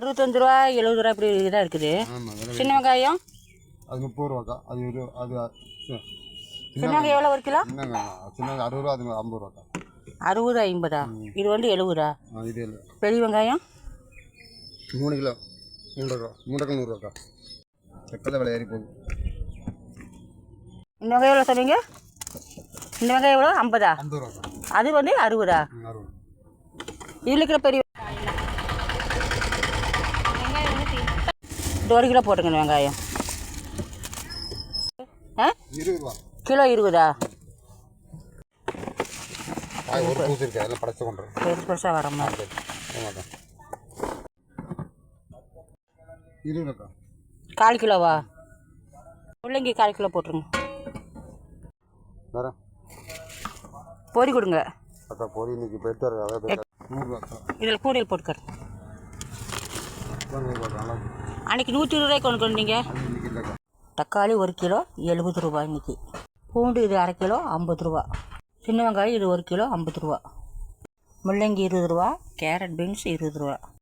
அறுபத்தஞ்சு ரூபா எழுபது ரூபா இப்படி தான் இருக்குது. சின்ன வெங்காயம்? அது முப்பது ரூபாக்கா அது இரு அது சின்ன வெங்காயம் எவ்வளோ ஒரு கிலோ? சின்னங்க அறுபது ரூபா அது ஐம்பது ரூபாக்கா அறுபது ஐம்பதா? இது வந்து எழுபதா? இது பெரிய வெங்காயம்? மூணு கிலோ. மூன்றரை ரூபா. மூன்றரை நூறுரூவாக்கா. தக்காளி விலை ஏறி போகுது? இந்த வெங்காயம் எவ்வளோ சொன்னீங்க? இந்த வெங்காயம் எவ்வளோ ஐம்பதா? அது வந்து அறுபது. இதில் இருக்கிற பெரிய இது ஒரு கிலோ போட்டுங்க இந்த வெங்காயம். ஆ? கிலோ இருபதா? பெருசு பெருசாக வர மாதிரி கால் கிலோவா? முள்ளங்கி கால் கிலோ போட்டுருங்க. பொரி கொடுங்க. இதில் கூடையில் போட்டுக்கிறேன். அன்றைக்கி நூற்றி இருபது ரூபாய்க்கு கொண்டு வந்தீங்க தக்காளி ஒரு கிலோ எழுபது ரூபா இன்னைக்கு. பூண்டு இது அரை கிலோ ஐம்பது ரூபா. சின்ன வெங்காயம் இது ஒரு கிலோ ஐம்பது ரூபா. முள்ளங்கி இருபது ரூபா கேரட் பீன்ஸ் இருபது ரூபா.